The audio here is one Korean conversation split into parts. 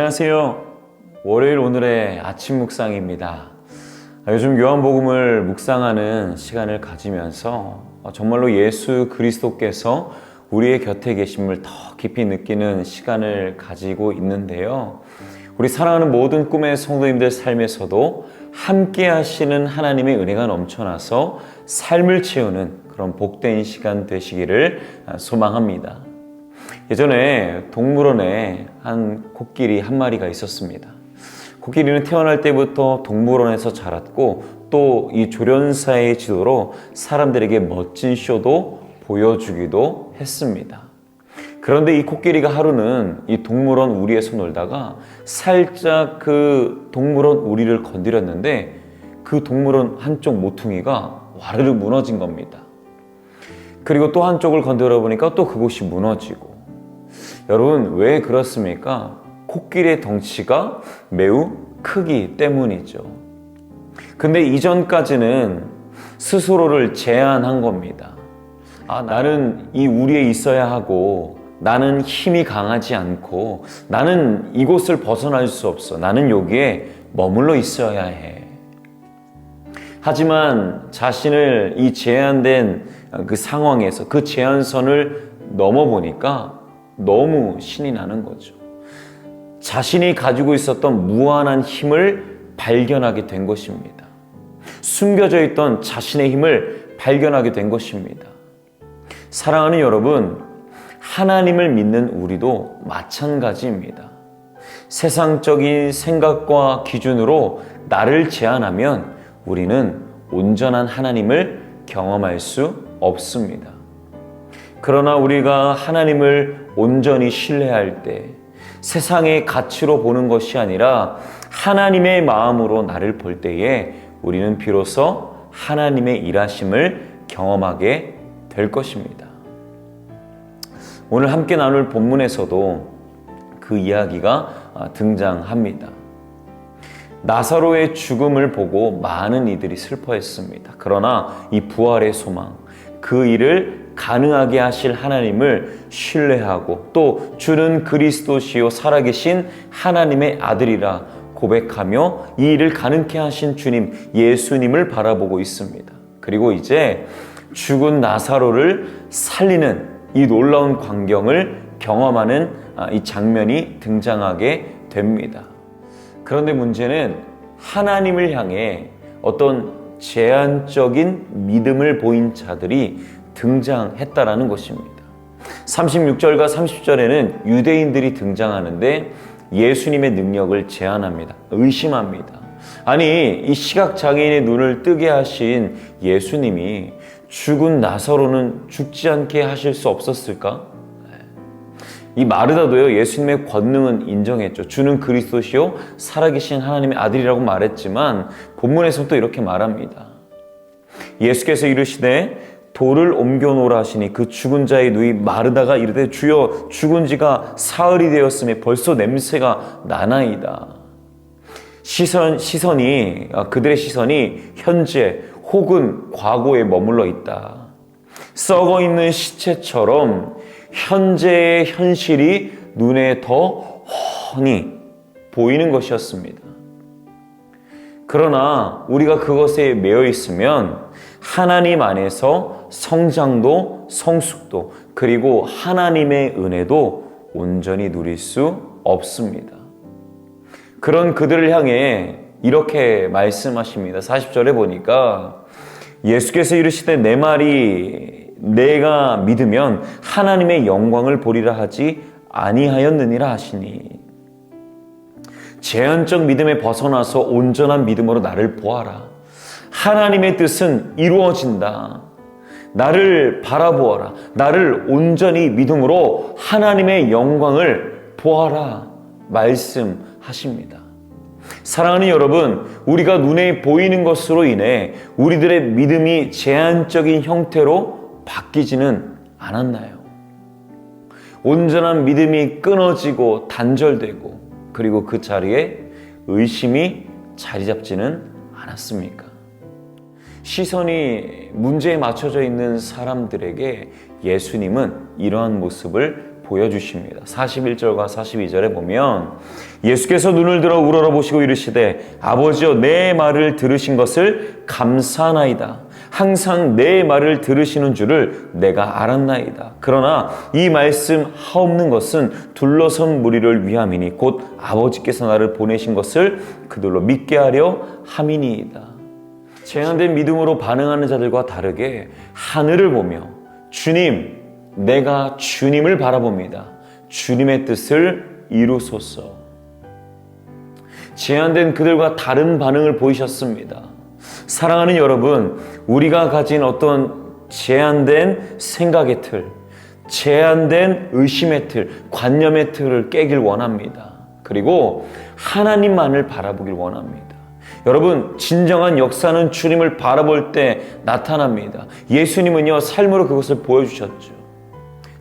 안녕하세요. 월요일 오늘의 아침 묵상입니다. 아, 요즘 요한복음을 묵상하는 시간을 가지면서 어, 정말로 예수 그리스도께서 우리의 곁에 계심을 더 깊이 느끼는 시간을 가지고 있는데요. 우리 사랑하는 모든 꿈의 성도님들 삶에서도 함께 하시는 하나님의 은혜가 넘쳐나서 삶을 채우는 그런 복된 시간 되시기를 아, 소망합니다. 예전에 동물원에 한 코끼리 한 마리가 있었습니다. 코끼리는 태어날 때부터 동물원에서 자랐고 또 이 조련사의 지도로 사람들에게 멋진 쇼도 보여주기도 했습니다. 그런데 이 코끼리가 하루는 이 동물원 우리에서 놀다가 살짝 그 동물원 우리를 건드렸는데 그 동물원 한쪽 모퉁이가 와르르 무너진 겁니다. 그리고 또 한쪽을 건드려 보니까 또 그곳이 무너지고 여러분 왜 그렇습니까? 코끼리의 덩치가 매우 크기 때문이죠. 근데 이전까지는 스스로를 제한한 겁니다. 아, 나는 이 우리에 있어야 하고 나는 힘이 강하지 않고 나는 이곳을 벗어날 수 없어. 나는 여기에 머물러 있어야 해. 하지만 자신을 이 제한된 그 상황에서 그 제한선을 넘어보니까 너무 신이 나는 거죠. 자신이 가지고 있었던 무한한 힘을 발견하게 된 것입니다. 숨겨져 있던 자신의 힘을 발견하게 된 것입니다. 사랑하는 여러분, 하나님을 믿는 우리도 마찬가지입니다. 세상적인 생각과 기준으로 나를 제한하면 우리는 온전한 하나님을 경험할 수 없습니다. 그러나 우리가 하나님을 온전히 신뢰할 때 세상의 가치로 보는 것이 아니라 하나님의 마음으로 나를 볼 때에 우리는 비로소 하나님의 일하심을 경험하게 될 것입니다. 오늘 함께 나눌 본문에서도 그 이야기가 등장합니다. 나사로의 죽음을 보고 많은 이들이 슬퍼했습니다. 그러나 이 부활의 소망, 그 일을 가능하게 하실 하나님을 신뢰하고 또 주는 그리스도시요 살아계신 하나님의 아들이라 고백하며 이 일을 가능케 하신 주님 예수님을 바라보고 있습니다. 그리고 이제 죽은 나사로를 살리는 이 놀라운 광경을 경험하는 이 장면이 등장하게 됩니다. 그런데 문제는 하나님을 향해 어떤 제한적인 믿음을 보인 자들이 등장했다라는 것입니다. 36절과 30절에는 유대인들이 등장하는데 예수님의 능력을 제한합니다. 의심합니다. 아니, 이 시각 장애인의 눈을 뜨게 하신 예수님이 죽은 나사로는 죽지 않게 하실 수 없었을까? 이 마르다도요 예수님의 권능은 인정했죠. 주는 그리스도시요 살아계신 하나님의 아들이라고 말했지만 본문에서 또 이렇게 말합니다. 예수께서 이르시되 돌을 옮겨 놓으라 하시니 그 죽은 자의 누이 마르다가 이르되 주여 죽은 지가 사흘이 되었음에 벌써 냄새가 나나이다. 시선 시선이 아, 그들의 시선이 현재 혹은 과거에 머물러 있다. 썩어 있는 시체처럼 현재의 현실이 눈에 더 훤히 보이는 것이었습니다. 그러나 우리가 그것에 매여 있으면 하나님 안에서 성장도 성숙도 그리고 하나님의 은혜도 온전히 누릴 수 없습니다. 그런 그들을 향해 이렇게 말씀하십니다. 40절에 보니까 예수께서 이르시되 내 말이 내가 믿으면 하나님의 영광을 보리라 하지 아니하였느니라 하시니 제한적 믿음에 벗어나서 온전한 믿음으로 나를 보아라. 하나님의 뜻은 이루어진다. 나를 바라보아라. 나를 온전히 믿음으로 하나님의 영광을 보아라. 말씀하십니다. 사랑하는 여러분, 우리가 눈에 보이는 것으로 인해 우리들의 믿음이 제한적인 형태로 바뀌지는 않았나요? 온전한 믿음이 끊어지고 단절되고 그리고 그 자리에 의심이 자리 잡지는 않았습니까? 시선이 문제에 맞춰져 있는 사람들에게 예수님은 이러한 모습을 보여주십니다. 41절과 42절에 보면 예수께서 눈을 들어 우러러보시고 이르시되 아버지여 내 말을 들으신 것을 감사하나이다. 항상 내 말을 들으시는 줄을 내가 알았나이다. 그러나 이 말씀 하옵는 것은 둘러선 무리를 위함이니 곧 아버지께서 나를 보내신 것을 그들로 믿게 하려 함이니이다. 제한된 믿음으로 반응하는 자들과 다르게 하늘을 보며 주님, 내가 주님을 바라봅니다. 주님의 뜻을 이루소서. 제한된 그들과 다른 반응을 보이셨습니다. 사랑하는 여러분, 우리가 가진 어떤 제한된 생각의 틀, 제한된 의심의 틀, 관념의 틀을 깨길 원합니다. 그리고 하나님만을 바라보길 원합니다. 여러분, 진정한 역사는 주님을 바라볼 때 나타납니다. 예수님은요, 삶으로 그것을 보여주셨죠.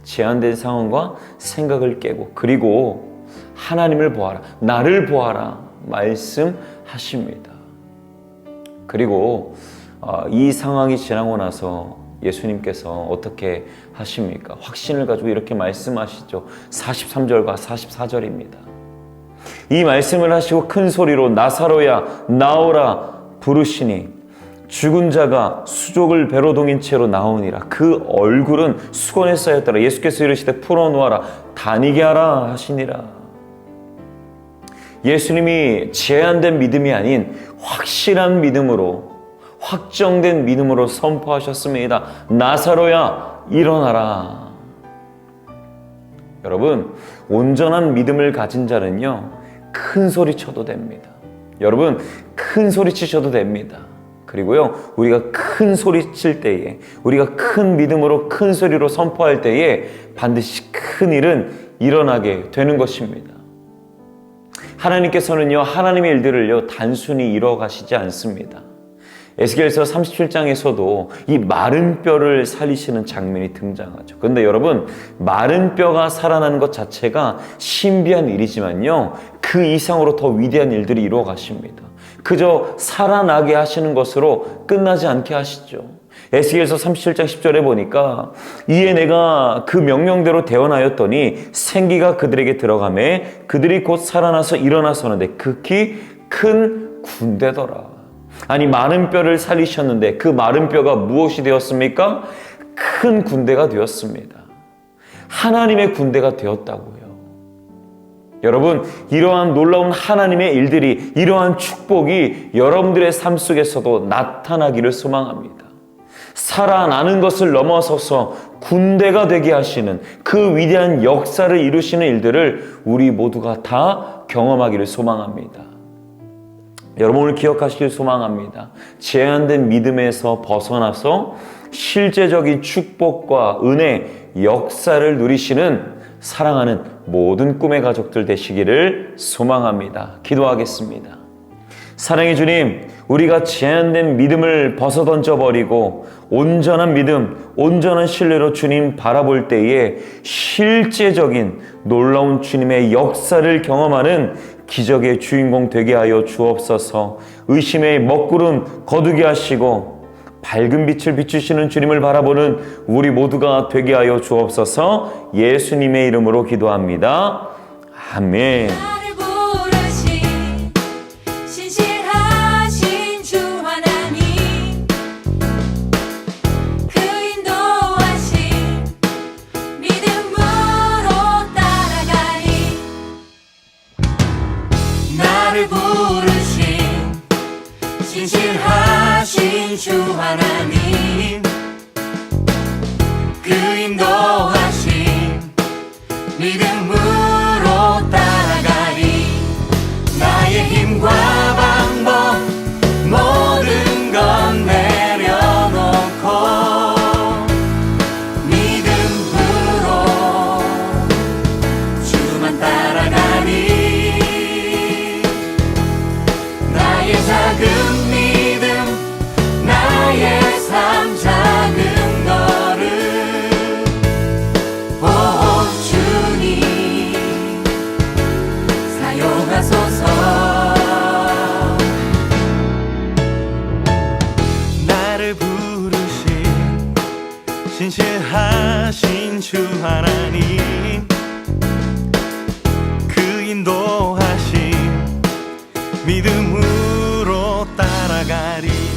제한된 상황과 생각을 깨고, 그리고 하나님을 보아라, 나를 보아라, 말씀하십니다. 그리고 어, 이 상황이 지나고 나서 예수님께서 어떻게 하십니까? 확신을 가지고 이렇게 말씀하시죠. 43절과 44절입니다. 이 말씀을 하시고 큰 소리로 나사로야 나오라 부르시니 죽은 자가 수족을 배로 동인 채로 나오니라 그 얼굴은 수건에 쌓였더라 예수께서 이르시되 풀어놓아라 다니게 하라 하시니라 예수님이 제한된 믿음이 아닌 확실한 믿음으로 확정된 믿음으로 선포하셨습니다. 나사로야 일어나라. 여러분 온전한 믿음을 가진 자는요 큰 소리 쳐도 됩니다. 여러분 큰 소리 치셔도 됩니다. 그리고요 우리가 큰 소리 칠 때에 우리가 큰 믿음으로 큰 소리로 선포할 때에 반드시 큰 일은 일어나게 되는 것입니다. 하나님께서는요, 하나님의 일들을요, 단순히 이뤄 가시지 않습니다. 에스겔서 37장에서도 이 마른 뼈를 살리시는 장면이 등장하죠. 그런데 여러분, 마른 뼈가 살아나는 것 자체가 신비한 일이지만요, 그 이상으로 더 위대한 일들이 이루어 가십니다. 그저 살아나게 하시는 것으로 끝나지 않게 하시죠. 에스겔서 37장 10절에 보니까 이에 내가 그 명령대로 대언하였더니 생기가 그들에게 들어가매 그들이 곧 살아나서 일어나서는데 극히 큰 군대더라. 아니 마른 뼈를 살리셨는데 그 마른 뼈가 무엇이 되었습니까? 큰 군대가 되었습니다. 하나님의 군대가 되었다고요. 여러분, 이러한 놀라운 하나님의 일들이, 이러한 축복이 여러분들의 삶 속에서도 나타나기를 소망합니다. 살아나는 것을 넘어서서 군대가 되게 하시는 그 위대한 역사를 이루시는 일들을 우리 모두가 다 경험하기를 소망합니다. 여러분 오늘 기억하시길 소망합니다. 제한된 믿음에서 벗어나서 실제적인 축복과 은혜, 역사를 누리시는 사랑하는 모든 꿈의 가족들 되시기를 소망합니다. 기도하겠습니다. 사랑의 주님, 우리가 제한된 믿음을 벗어 던져 버리고 온전한 믿음, 온전한 신뢰로 주님 바라볼 때에 실제적인 놀라운 주님의 역사를 경험하는 기적의 주인공 되게 하여 주옵소서 의심의 먹구름 거두게 하시고 밝은 빛을 비추시는 주님을 바라보는 우리 모두가 되게 하여 주옵소서 예수님의 이름으로 기도합니다. 아멘. 믿음 신실하신 주 하나님. 그 인도하심 믿음으로 따라가리.